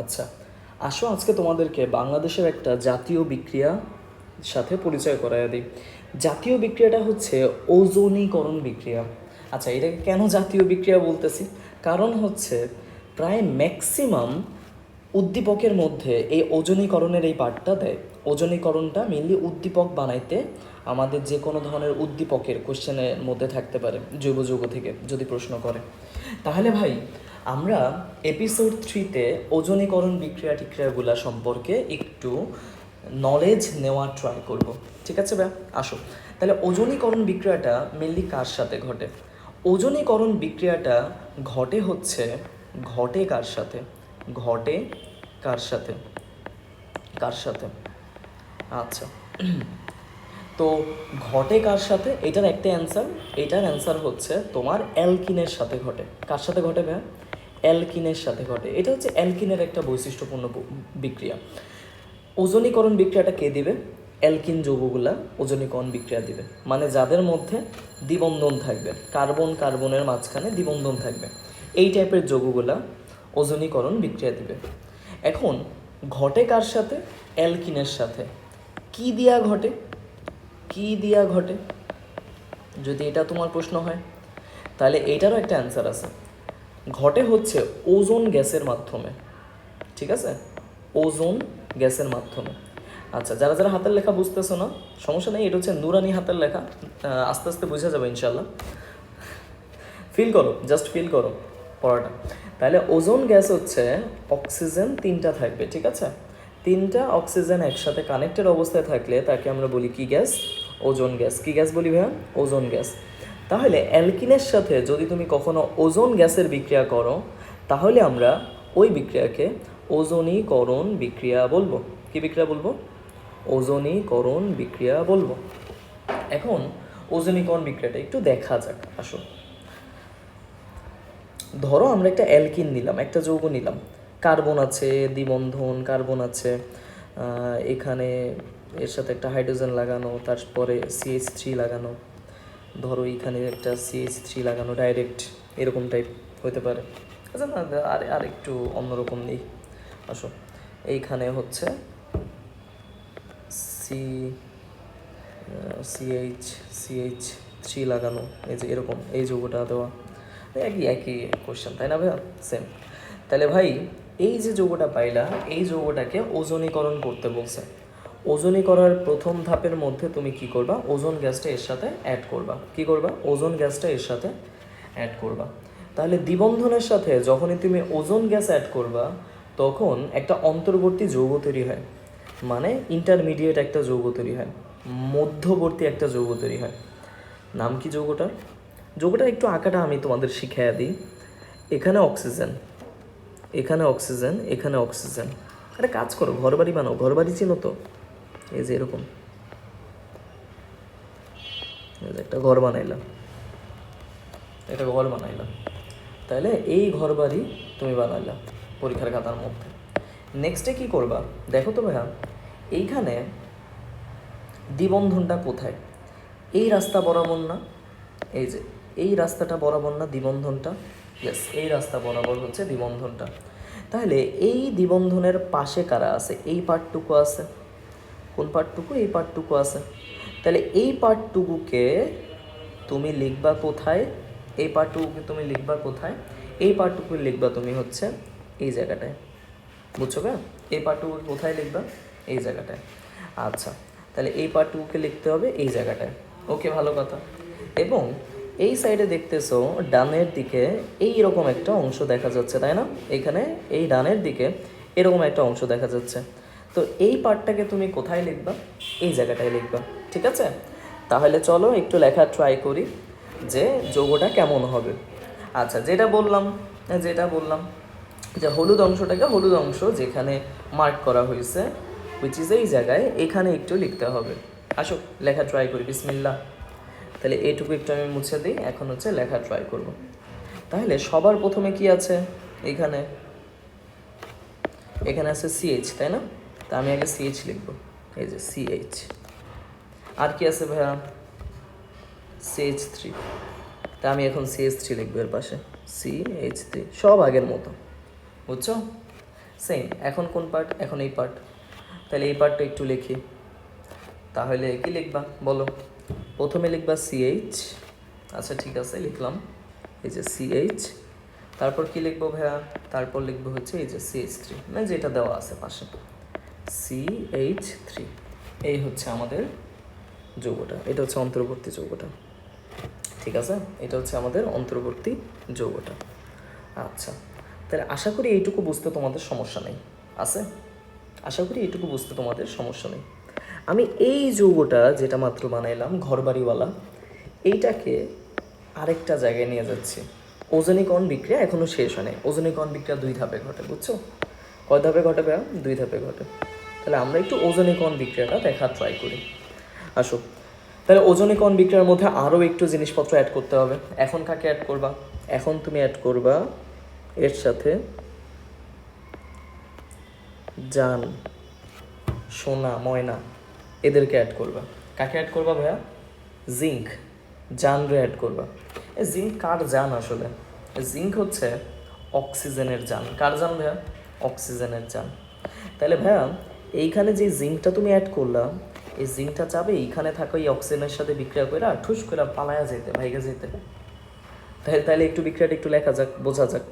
আচ্ছা আসো আজকে তোমাদেরকে বাংলাদেশের একটা জাতীয় বিক্রিয়া সাথে পরিচয় করায় দিই। জাতীয় বিক্রিয়াটা হচ্ছে ওজনীকরণ বিক্রিয়া। আচ্ছা এটাকে কেন জাতীয় বিক্রিয়া বলতেছি? কারণ হচ্ছে প্রায় ম্যাক্সিমাম উদ্দীপকের মধ্যে এই ওজনীকরণের এই পার্টটা দেয়। ওজনীকরণটা মেনলি উদ্দীপক বানাইতে আমাদের যে কোনো ধরনের উদ্দীপকের কোশ্চেনের মধ্যে থাকতে পারে জৈব যৌগ থেকে যদি প্রশ্ন করে। তাহলে ভাই আমরা এপিসোড থ্রিতে ওজনীকরণ বিক্রিয়া টিক্রিয়াগুলা সম্পর্কে একটু নলেজ নেওয়ার ট্রাই করব। ঠিক আছে ভাই? আসো। তাহলে ওজনীকরণ বিক্রিয়াটা মেনলি কার সাথে ঘটে? ওজনীকরণ বিক্রিয়াটা ঘটে হচ্ছে, ঘটে কার সাথে? ঘটে কার সাথে? কার সাথে? আচ্ছা। তো ঘটে কার সাথে? এটার একটা অ্যান্সার এটার অ্যান্সার হচ্ছে তোমার অ্যালকিনের সাথে ঘটে। কার সাথে ঘটে ভাই? অ্যালকিনের সাথে ঘটে। এটা হচ্ছে অ্যালকিনের একটা বৈশিষ্ট্যপূর্ণ বিক্রিয়া। ওজনীকরণ বিক্রিয়াটা কে দিবে? অ্যালকিন যৌগগুলা ওজনীকরণ বিক্রিয়া দিবে। মানে যাদের মধ্যে দ্বিবন্ধন থাকবে, কার্বন কার্বনের মাঝখানে দ্বিবন্ধন থাকবে, এই টাইপের যৌগগুলা ওজনীকরণ বিক্রিয়া দিবে। এখন, ঘটে কার সাথে? অ্যালকিনের সাথে। কি দিয়া ঘটে? কি দিয়া ঘটে? যদি এটা তোমার প্রশ্ন হয়, তাহলে এটারও একটা অ্যান্সার আছে। ঘটে হচ্ছে ওজোন গ্যাসের মাধ্যমে। ঠিক আছে? ওজোন গ্যাসের মাধ্যমে। আচ্ছা যারা যারা হাতের লেখা বুঝতেছো না, সমস্যা নেই, এটা হচ্ছে নুরানি হাতের লেখা। আস্তে আস্তে বোঝা যাবে ইনশাল্লাহ ফিল করো জাস্ট ফিল করো পড়াটা। তাহলে ওজোন গ্যাস হচ্ছে অক্সিজেন তিনটা থাকবে, ঠিক আছে? তিনটা অক্সিজেন একসাথে কানেক্টেড অবস্থায় থাকলে তাকে আমরা বলি কি গ্যাস? Ozone gas. কি গ্যাস বলি ভাইয়া? Ozone gas. তাহলে অ্যালকিনের সাথে যদি তুমি কখনো ওজোন গ্যাসের বিক্রিয়া করো, তাহলে আমরা ওই বিক্রিয়াকে ওজনীকরণ বিক্রিয়া বলব। কি বিক্রিয়া বলব? ওজনীকরণ বিক্রিয়া বলব। এখন ওজনীকরণ বিক্রিয়াটা একটু দেখা যাক, আসো। ধরো আমরা একটা অ্যালকিন নিলাম, একটা যৌগ নিলাম। কার্বন আছে, দ্বিবন্ধন, কার্বন আছে এখানে এর সাথে একটা হাইড্রোজেন লাগানো, তারপরে সিএইচ থ্রি লাগানো। ধরো এখানে একটা সিএইচ থ্রি লাগানো ডাইরেক্ট এরকম টাইপ হতে পারে। আচ্ছা না আর আর একটু অন্যরকম নেই। আসো। এইখানে হচ্ছে সি সিএইচ সিএইচ থ্রি লাগানো। এই যে এরকম, এই যৌগটা দেওয়া। একই একই কোশ্চেন তাই না ভাইয়া? সেম তাহলে ভাই, এই যে যৌগটা পাইলা, এই যৌগটাকে ওজনীকরণ করতে বলছে। ওজনীকরণের প্রথম ধাপের মধ্যে তুমি কি করবা? ওজোন গ্যাসটা এর সাথে অ্যাড করবা। কি করবা? ওজোন গ্যাসটা এর সাথে অ্যাড করবা। তাহলে দ্বিবন্ধনের সাথে যখনই তুমি ওজোন গ্যাস অ্যাড করবা, তখন একটা অন্তর্বর্তী যৌগ তৈরি হয়। মানে ইন্টারমিডিয়েট একটা যৌগ তৈরি হয়। মধ্যবর্তী একটা যৌগ তৈরি হয়। নাম কি যৌগটার যৌগটা একটু আঁকাটা আমি তোমাদের শিখাইয়া দিই। এখানে অক্সিজেন এখানে অক্সিজেন এখানে অক্সিজেন আরে কাজ করো ঘর বাড়ি বানাও। ঘর বাড়ি চিনো তো? এই যে এরকম। একটা ঘর বানাইলাম। একটা ঘর বানাইলাম। তাহলে এই ঘর বাড়ি তুমি বানাইলাম পরীক্ষার খাতার মধ্যে। নেক্সটে কি করবা? দেখো তো ভাইয়া, এইখানে দ্বিবন্ধনটা কোথায়? এই রাস্তা বরাবর না? এই যে, এই রাস্তাটা বরাবর না দ্বিবন্ধনটা? ইয়েস এই রাস্তা বরাবর হচ্ছে দ্বিবন্ধনটা। তাহলে এই দ্বিবন্ধনের পাশে কারা আছে? এই পার্টটুকু আছে। কোন পার্টটুকু এই পার্টটুকু আছে। তাহলে এই পার্টটুকুকে তুমি লিখবা কোথায়? এই পার্টটুকুকে তুমি লিখবা কোথায়? এই পার্টটুকু লিখবা তুমি হচ্ছে এই জায়গাটায়। বুঝছ কা এই পার্টটুকু কোথায় লিখবা? এই জায়গাটায়। আচ্ছা তাহলে এই পার্টটুকুকে লিখতে হবে এই জায়গাটায়। ওকে, ভালো কথা। এবং এই সাইডে দেখতেছো ডানের দিকে এই রকম একটা অংশ দেখা যাচ্ছে, তাই না? এখানে এই ডানের দিকে এরকম একটা অংশ দেখা যাচ্ছে। তো এই পার্টটাকে তুমি কোথায় লিখবা? এই জায়গাটায় লিখবা, ঠিক আছে? তাহলে চলো একটু লেখা ট্রাই করি যে যোগটা কেমন হবে। আচ্ছা যেটা বললাম যেটা বললাম, যে হলুদ অংশটাকে হলুদ অংশ যেখানে মার্ক করা হয়েছে উইচ ইজ এই জায়গায়, এখানে একটু লিখতে হবে। আসো, লেখা ট্রাই করি বিসমিল্লা তাহলে এইটুকু একটু আমি মুছে দিই, এখন হচ্ছে লেখা ট্রাই করব। তাহলে সবার প্রথমে কি আছে? এখানে এখানে আছে সিএইচ তাই না? তা আমি আগে সিএইচ লিখব। এই যে সিএইচ আর কি আছে ভাইয়া? সিএইচ থ্রি তা আমি এখন সিএইচ থ্রি লিখব এর পাশে। সি এইচ থ্রি সব আগের মতো। বুঝছ? সেম এখন কোন পার্ট এখন এই পার্ট তাহলে এই পার্টটা একটু লিখি। তাহলে কি লিখবা? বলো। প্রথমে লিখবা সিএইচ আচ্ছা ঠিক আছে, লিখলাম। এই যে সিএইচ তারপর কি লিখব ভাইয়া? তারপর লিখব হচ্ছে এই যে সিএইচ থ্রি মানে যেটা দেওয়া আছে পাশে। সিএইচ থ্রি এই হচ্ছে আমাদের যৌগটা। এটা হচ্ছে অন্তর্বর্তী যৌগটা। ঠিক আছে? এটা হচ্ছে আমাদের অন্তর্বর্তী যৌগটা। আচ্ছা। তাহলে আশা করি এইটুকু বুঝতে তোমাদের সমস্যা নেই। আছে? আশা করি এইটুকু বুঝতে তোমাদের সমস্যা নেই। আমি এই যৌগটা যেটা মাত্র বানাইলাম, ঘরবাড়িওয়ালা, এইটাকে আরেকটা জায়গায় নিয়ে যাচ্ছি। ওজনীকরণ বিক্রিয়া এখনও শেষ হয় নাই ওজনীকরণ বিক্রিয়া দুই ধাপে ঘটে, বুঝছ? কয় ধাপে ঘটে ভাইয়া? দুই ধাপে ঘটে। তাহলে আমরা একটু ওজনীকরণ বিক্রিয়াটা দেখার ট্রাই করি। আসো। তাহলে ওজনীকরণ বিক্রিয়ার মধ্যে আরও একটু জিনিসপত্র অ্যাড করতে হবে। এখন কাকে অ্যাড করবা? এখন তুমি অ্যাড করবা এর সাথে জান, সোনা, ময়না, এদেরকে অ্যাড করবা। কাকে অ্যাড করবা ভাইয়া? জিঙ্ক। জানরে অ্যাড করবা। জিঙ্ক কার জান আসলে? জিঙ্ক হচ্ছে অক্সিজেনের জান। কার জান ভাইয়া? অক্সিজেনের জান। তাহলে ভাইয়া এইখানে যে জিঙ্কটা তুমি অ্যাড করলা, এই জিঙ্কটা চাবে এইখানে থাকা এই অক্সিজেনের সাথে বিক্রিয়া করে আর ঠুস করে পালায়া যেতে ভাইগা যেতে তাহলে তাহলে একটু বিক্রিয়াটা একটু লেখা যাক, বোঝা যাক।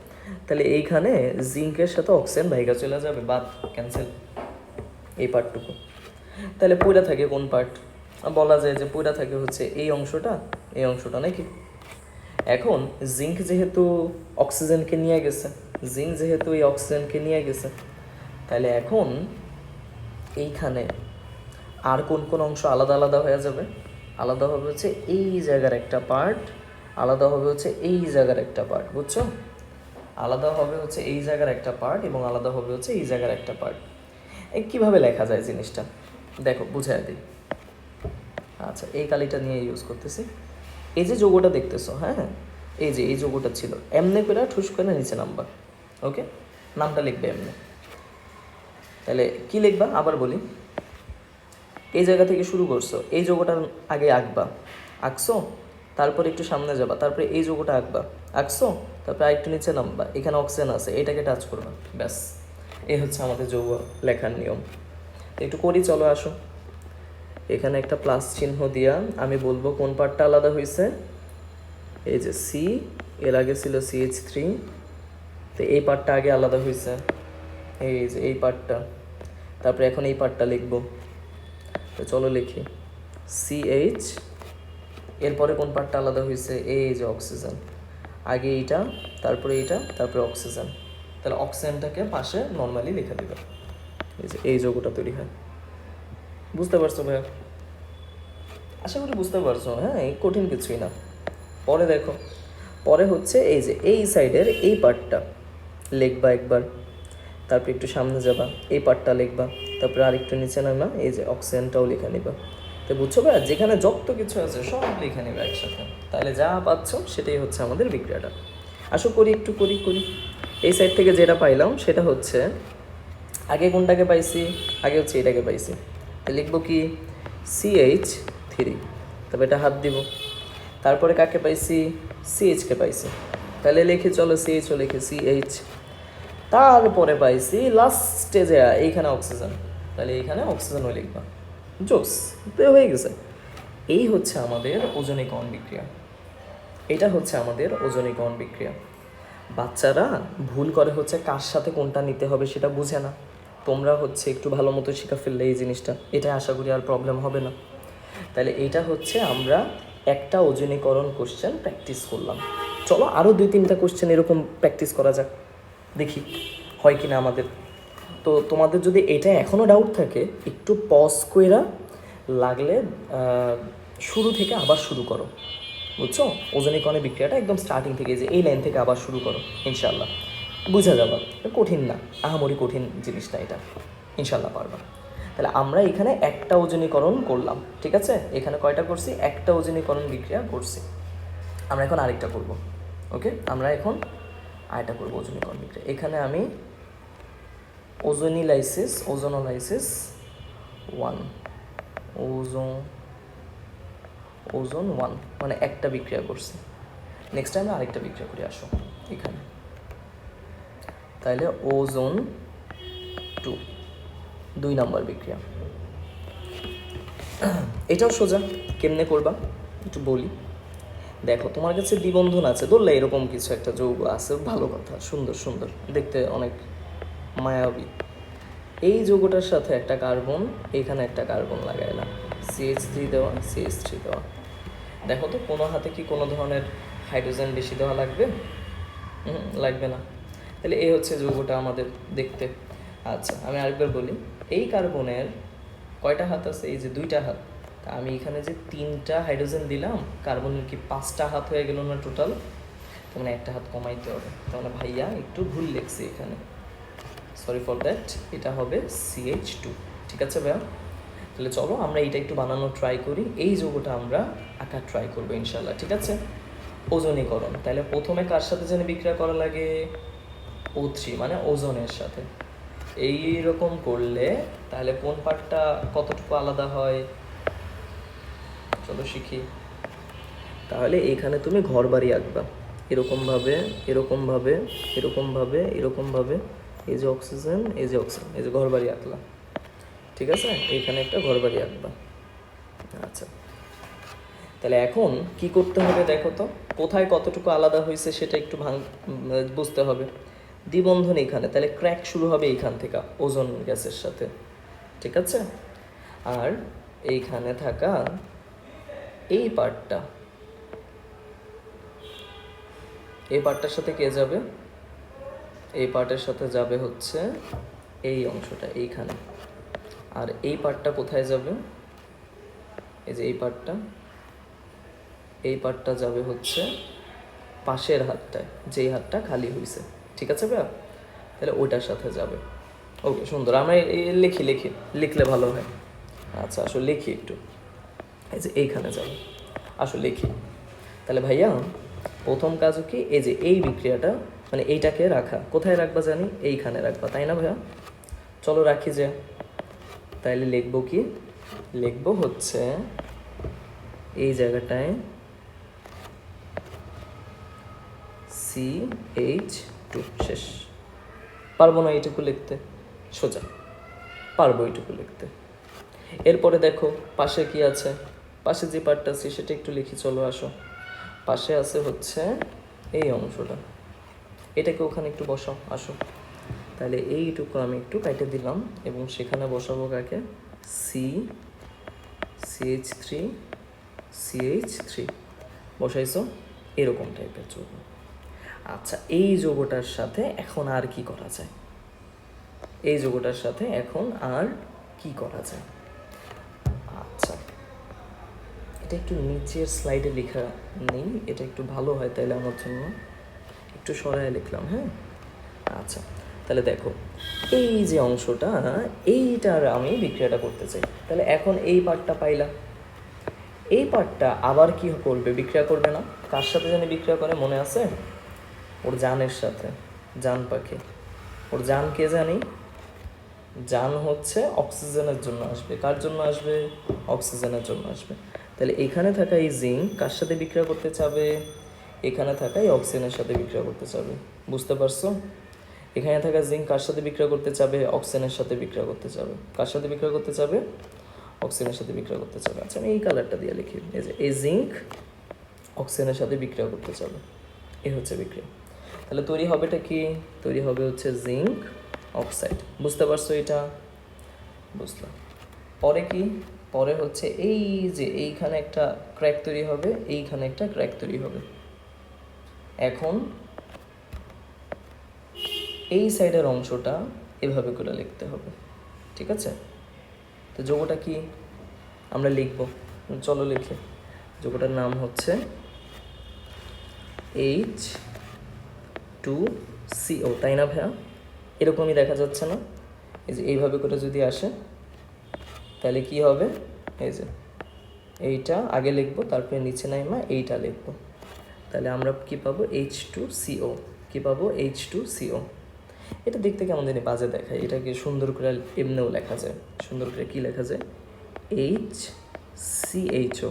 তাহলে এইখানে জিঙ্কের সাথে অক্সিজেন ভাইগা চলে যাবে, বাদ ক্যান্সেল এই পার্টটুকু। তাহলে পইরা থাকে কোন পার্ট? বলা যায় যে পইরা থাকে হচ্ছে এই অংশটা এই অংশটা নাকি? এখন জিঙ্ক যেহেতু অক্সিজেনকে নিয়ে গেছে, জিঙ্ক যেহেতু এই অক্সিজেনকে নিয়ে গেছে, তাহলে এখন এইখানে আর কোন কোন অংশ আলাদা আলাদা হয়ে যাবে? আলাদা হবে হচ্ছে এই জায়গার একটা পার্ট আলাদা হবে হচ্ছে এই জায়গার একটা পার্ট বুঝছ? আলাদা হবে হচ্ছে এই জায়গার একটা পার্ট এবং আলাদা হবে হচ্ছে এই জায়গার একটা পার্ট এই কীভাবে লেখা যায় জিনিসটা? দেখো বুঝাই দিই। আচ্ছা এই কালিটা নিয়ে ইউজ করতেছি। এই যে যোগটা দেখতেছো হ্যাঁ এই যে, এই যোগোটা ছিল। এমনি করে ঠুস করে নিচে নাম্বার ওকে নামটা লিখবে এমনি। তাহলে কি লিখবা? আবার বলি। এই জায়গা থেকে শুরু করছ। এই যোগটার আগে আঁকবা। আঁকছো? তারপর একটু সামনে যাবা। তারপরে এই যোগটা আঁকবা। আঁকছো? তারপরে আরেকটু নিচে নামবা। এখানে অক্সিজেন আছে। এটাকে টাচ করবা। ব্যাস। এই হচ্ছে আমাদের যৌগ লেখার নিয়ম। একটু করি, চলো আসো। এখানে একটা প্লাস চিহ্ন দিয়া আমি বলব কোন পার্টটা আলাদা হয়েছে এই যে সি এর আগে ছিল সিএইচ থ্রি তো এই পার্টটা আগে আলাদা হয়েছে এই যে এই পার্টটা। তারপরে এখন এই পার্টটা লিখব। তো চলো লিখি। সিএইচ এরপরে কোন পার্টটা আলাদা হয়েছে এই যে অক্সিজেন আগে এইটা, তারপরে এইটা, তারপরে অক্সিজেন তাহলে অক্সিজেনটাকে পাশে নর্মালি লিখে দিবে। এই যে, এই যোগটা তৈরি হয়। বুঝতে পারছ ভাইয়া? আশা করি বুঝতে পারছ। হ্যাঁ এই কঠিন কিছুই না। পরে দেখো। পরে হচ্ছে এই যে, এই সাইডের এই পার্টটা লিখবা একবার। তারপর একটু সামনে যাবা, এই পার্টটা লিখবা, তারপরে আরেকটু নিচে নামা, এই যে অক্সিজেনটাও লিখে নিবা। তো বুঝছ ভাইয়া, যেখানে যত কিছু আছে সব লিখে নিবা একসাথে। তাহলে যা পাচ্ছ সেটাই হচ্ছে আমাদের বিক্রিয়াটা। আসো করি, একটু করি করি। এই সাইড থেকে যেটা পাইলাম সেটা হচ্ছে, আগে কোনটাকে পাইছি? আগে হচ্ছে এটাকে পাইছি। লিখব কি? সিএইচ থ্রি তবে এটা হাত দিব। তারপরে কাকে পাইছি? সিএইচকে পাইছি। তাহলে লিখে, চলো সিএইচও লিখে সিএইচ তারপরে পাইছি লাস্ট স্টেজে এইখানে অক্সিজেন তাহলে এইখানে অক্সিজেনও লিখবা। জোস, তো হয়ে গেছে। এই হচ্ছে আমাদের ওজনীকরণ বিক্রিয়া। এটা হচ্ছে আমাদের ওজনীকরণ বিক্রিয়া। বাচ্চারা ভুল করে হচ্ছে কার সাথে কোনটা নিতে হবে সেটা বুঝে না। তোমরা হচ্ছে একটু ভালো মতো শিখা ফেললে এই জিনিসটা। এটা আশা করি আর প্রবলেম হবে না। তাহলে এটা হচ্ছে আমরা একটা ওজনীকরণ কোশ্চেন প্র্যাকটিস করলাম। চলো আরও দুই তিনটা কোশ্চেন এরকম প্র্যাকটিস করা যাক। দেখি, হয় কি না আমাদের। তো তোমাদের যদি এটা এখনও ডাউট থাকে, একটু পজ কইরা লাগলে শুরু থেকে আবার শুরু করো। বুঝছ? ওজনীকরণের বিক্রিয়াটা একদম স্টার্টিং থেকে, যে এই লাইন থেকে আবার শুরু করো ইনশাল্লাহ বুঝা যাবা। কঠিন না। আহামরি কঠিন জিনিস না এটা। ইনশাল্লাহ পারবা। তাহলে আমরা এখানে একটা ওজনীকরণ করলাম, ঠিক আছে? এখানে কয়টা করছি? একটা ওজনীকরণ বিক্রিয়া করছি। আমরা এখন আরেকটা করব ওকে আমরা এখন আরেকটা করব ওজনীকরণ বিক্রিয়া এখানে আমি ozonolysis, ozonolysis one ozone ozone one মানে একটা বিক্রিয়া করছি। নেক্সট টাইম আরেকটা বিক্রিয়া করে, আসো এখানে। তাহলে ওজোন টু দুই নাম্বার বিক্রিয়া। এটাও সোজা, কেমনে করবা? একটু বলি। দেখো, তোমার কাছে দ্বিবন্ধন আছে, ধরলে এরকম কিছু একটা যৌগ আছে, ভালো কথা, সুন্দর সুন্দর, দেখতে অনেক মায়াবী। এই যৌগটার সাথে একটা কার্বন, এখানে একটা কার্বন লাগাইলাম। সিএইচ থ্রি দেওয়া সিএইচ থ্রি দেওয়া। দেখো তো, কোনো হাতে কি কোনো ধরনের হাইড্রোজেন বেশি দেওয়া লাগবে? লাগবে না। তাহলে এই হচ্ছে যৌগটা আমাদের দেখতে। আচ্ছা আমি আরেকবার বলি, এই কার্বনের কয়টা হাত আছে? এই যে দুইটা হাত। তা আমি এখানে যে তিনটা হাইড্রোজেন দিলাম কার্বনের কি পাঁচটা হাত হয়ে গেল না টোটাল তার মানে একটা হাত কমাইতে হবে। তার মানে ভাইয়া একটু ভুল লিখছি এখানে। সরি ফর দ্যাট এটা হবে সিএইচ টু ঠিক আছে ভাইয়া? তাহলে চলো আমরা এইটা একটু বানানোর ট্রাই করি। এই যৌগটা আমরা আঁকা ট্রাই করব ইনশাল্লাহ ঠিক আছে? ওজনীকরণ, তাহলে প্রথমে কার সাথে যেন বিক্রিয়া করা লাগে? ও থ্রি মানে ওজনের সাথে। এই রকম করলে তাহলে কোন পার্টটা কতটুকু আলাদা হয়? চলো শিখি। তাহলে এখানে তুমি ঘর বাড়ি আঁকবা। এরকমভাবে এরকমভাবে এরকমভাবে এরকমভাবে। এই যে অক্সিজেন এই যে অক্সিজেন এই যে ঘর বাড়ি আঁকলাম ঠিক আছে? এইখানে একটা ঘর বাড়ি আঁকবা। আচ্ছা। তাহলে এখন কি করতে হবে দেখো তো? কোথায় কতটুকু আলাদা হয়েছে সেটা একটু ভাঙ বুঝতে হবে। দ্বিবন্ধন এখানে। তাহলে ক্র্যাক শুরু হবে এইখান থেকে, ওজন গ্যাসের সাথে। ঠিক আছে? আর এইখানে থাকা এই পার্টটা এই পার্টটার সাথে কে যাবে? এই পার্টের সাথে যাবে হচ্ছে এই অংশটা, এইখানে। আর এই পার্টটা কোথায় যাবে? এই যে এই পার্টটা এই পার্টটা যাবে হচ্ছে পাশের হাতটায়, যেই হাতটা খালি হয়েছে ঠিক আছে ভাইয়া? তাহলে ওইটার সাথে যাবে। ওকে, সুন্দর। আমরা লিখি লিখি। লিখলে ভালো হয়। আচ্ছা আসলে লিখি একটু। এই যে এইখানে যাবে আসলে লিখি। তাহলে ভাইয়া, প্রথম কাজ কি, এই যে এই বিক্রিয়াটা মানে এইটাকে রাখা। কোথায় রাখবা জানি? এইখানে রাখবা, তাই না ভাইয়া? চলো রাখি যে। তাইলে লিখব কি? লিখব হচ্ছে এই জায়গাটায় সি এইচ টু শেষ। পারব না এইটুকু লিখতে। সোজা। পারব এইটুকু লিখতে। এরপরে দেখো, পাশে কি আছে? পাশে যে পার্টটা আছে সেটা একটু লিখে চলো, আসো। পাশে আছে হচ্ছে এই অংশটা। এটাকে ওখানে একটু বসাও, আসো। তাহলে এইটুকু আমি একটু কেটে দিলাম এবং সেখানে বসাবো কাকে? C CH three CH three বসাইছো? এরকম টাইপের যৌগ। আচ্ছা এই যৌগটার সাথে এখন আর কি করা যায়? এই যৌগটার সাথে এখন আর কি করা যায়? আচ্ছা। এটা একটু নিচের স্লাইডে লেখা নেই, এটা একটু ভালো হয় তাহলে আমার জন্য। একটু সরায় লিখলাম হ্যাঁ? আচ্ছা তাহলে দেখো, এই যে অংশটা এইটার আমি বিক্রিয়াটা করতে চাই। তাহলে এখন এই পার্টটা পাইলাম এই পার্টটা আবার কি করবে? বিক্রিয়া করবে না? কার সাথে জানি বিক্রিয়া করে, মনে আছে? ওর জানের সাথে, জান পাখি। ওর জান কে জানি? জান হচ্ছে অক্সিজেনের জন্য আসবে। কার জন্য আসবে? অক্সিজেনের জন্য আসবে। তাহলে এখানে থাকা এই জিঙ্ক কার সাথে বিক্রিয়া করতে চাবে? এখানে থাকা এই অক্সিজেনের সাথে বিক্রিয়া করতে চাবে। বুঝতে পারছ? এখানে থাকা জিঙ্ক কার সাথে বিক্রিয়া করতে চাবে? অক্সিজেনের সাথে বিক্রিয়া করতে চাবে। কার সাথে বিক্রিয়া করতে চাবে? অক্সিজেনের সাথে বিক্রিয়া করতে চাবে। আচ্ছা আমি এই কালারটা দিয়ে লিখি। এই যে, এই জিঙ্ক অক্সিজেনের সাথে বিক্রিয়া করতে চাবে। এই হচ্ছে বিক্রিয়া। তাহলে তৈরি হবেটা কি? তৈরি হবে হচ্ছে জিঙ্ক অক্সাইড বুঝতে পারছ এটা? বুঝলাম। পরে কি? পরে হচ্ছে এই যে এইখানে একটা ক্র্যাক তৈরি হবে, এইখানে একটা ক্র্যাক তৈরি হবে। এখন এই সাইডের অংশটা এভাবে করে লিখতে হবে, ঠিক আছে? তো যোগটা কি? আমরা লিখব। চলো লিখে। যোগটার নাম হচ্ছে এইচ টু সিও তাই না ভাইয়া? এরকমই দেখা যাচ্ছে না? এই যে এইভাবে করে যদি আসে তাহলে কি হবে? এই যে, এইটা আগে লিখব, তারপরে নিচে নাইমা এইটা লিখব। তাহলে আমরা কি পাবো? এইচ টু সিও কী পাবো? এইচ টু সিও এটা দেখতে কেমন জানি বাজে দেখায়। এটাকে সুন্দর করে এমনিও লেখা যায়। সুন্দর করে কি লেখা যায়? এইচ সি এইচও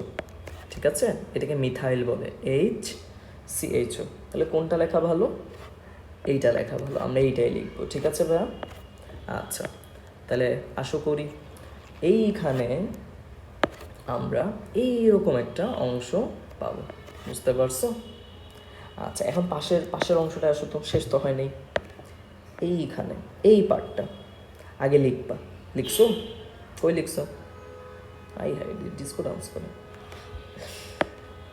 ঠিক আছে? এটাকে মিথাইল বলে। এইচ সি এইচও তাহলে কোনটা লেখা ভালো? এইটা লেখা ভালো। আমরা এইটাই লিখব। ঠিক আছে ভাইয়া? আচ্ছা। তাহলে আশা করি এইখানে আমরা এইরকম একটা অংশ পাবো। বুঝতে পারছ? আচ্ছা এখন পাশের পাশের অংশটা আসো তো শেষ তো হয়নি। এইখানে, এই পার্টটা আগে লিখবা। লিখছো? কই লিখছো? আই হাই ডিসকো ডান্স করে।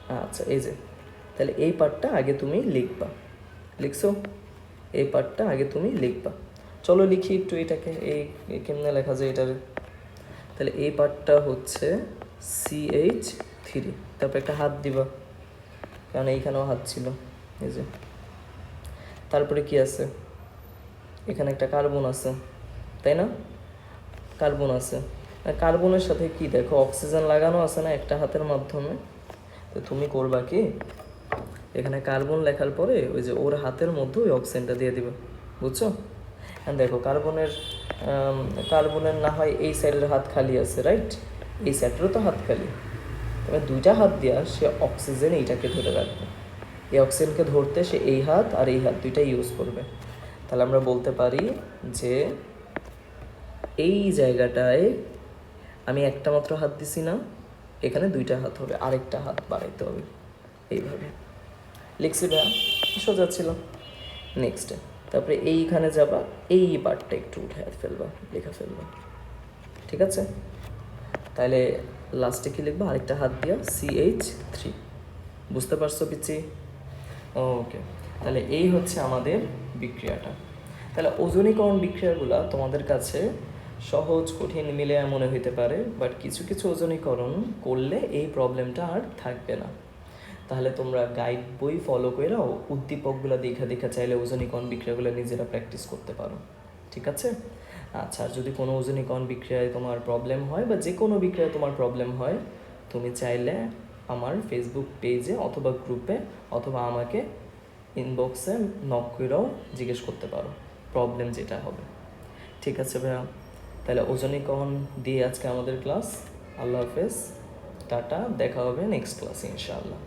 আচ্ছা এই যে। তাহলে এই পার্টটা আগে তুমি লিখবা। লিখছো? এই পার্টটা আগে তুমি লিখবা। চলো লিখি একটু এটাকে। এই কেমনে লেখা যায় এটার? তাহলে এই পার্টটা হচ্ছে সি এইচ থ্রি তারপর একটা হাত দিবা, কারণ এইখানেও হাত ছিল। এই যে। তারপরে কি আছে? এখানে একটা কার্বন আছে, তাই না? কার্বন আছে। কার্বনের সাথে কি দেখো, অক্সিজেন লাগানো আছে না একটা হাতের মাধ্যমে? তো তুমি করবা কি, এখানে কার্বন লেখার পরে ওই যে ওর হাতের মধ্যে ওই অক্সিজেনটা দিয়ে দিবে, বুঝছ? দেখো, কার্বনের কার্বনের না হয় এই সাইডের হাত খালি আছে রাইট এই সাইডেরও তো হাত খালি। তবে দুইটা হাত দিয়া, সে অক্সিজেন এইটাকে ধরে রাখবে। এই অক্সিজেনকে ধরতে সে এই হাত আর এই হাত দুইটাই ইউজ করবে। তাহলে আমরা বলতে পারি যে, এই জায়গাটায় আমি একটা মাত্র হাত দিছি না, এখানে দুইটা হাত হবে, আরেকটা হাত বাড়াইতে হবে। এইভাবে। লিখছি ভাইয়া, সোজা ছিল নেক্সট তারপরে এইখানে যাবা, এই পার্টটা একটু উঠে ফেলবা, লেখা ফেলবা। ঠিক আছে? তাহলে লাস্টে কি লিখবা? আরেকটা হাত দিয়া সি এইচ থ্রি বুঝতে পারছ পিচি ওকে তাহলে এই হচ্ছে আমাদের বিক্রিয়াটা। তাহলে ওজনীকরণ বিক্রিয়াগুলো তোমাদের কাছে সহজ, কঠিন, মিলে মনে হইতে পারে বাট কিছু কিছু ওজনীকরণ করলে এই প্রবলেমটা আর থাকবে না। তাহলে তোমরা গাইড বই ফলো করে উদ্দীপকগুলো দেখা দেখা চাইলে ওজনীকরণ বিক্রিয়াগুলো নিজেরা প্র্যাকটিস করতে পারো। ঠিক আছে? আচ্ছা যদি কোনো ওজনীকরণ বিক্রিয়ায় তোমার প্রবলেম হয় বা যে কোনো বিক্রিয়ায় তোমার প্রবলেম হয়, তুমি চাইলে আমার ফেসবুক পেজে অথবা গ্রুপে অথবা আমাকে ইনবক্সে নক করেও জিজ্ঞেস করতে পারো প্রবলেম যেটা হবে। ঠিক আছে ভাইয়া? তাহলে ওজনীকরণ দিয়ে আজকে আমাদের ক্লাস আল্লাহ হাফেজ। টাটা, দেখা হবে নেক্সট ক্লাসে ইনশাআল্লাহ।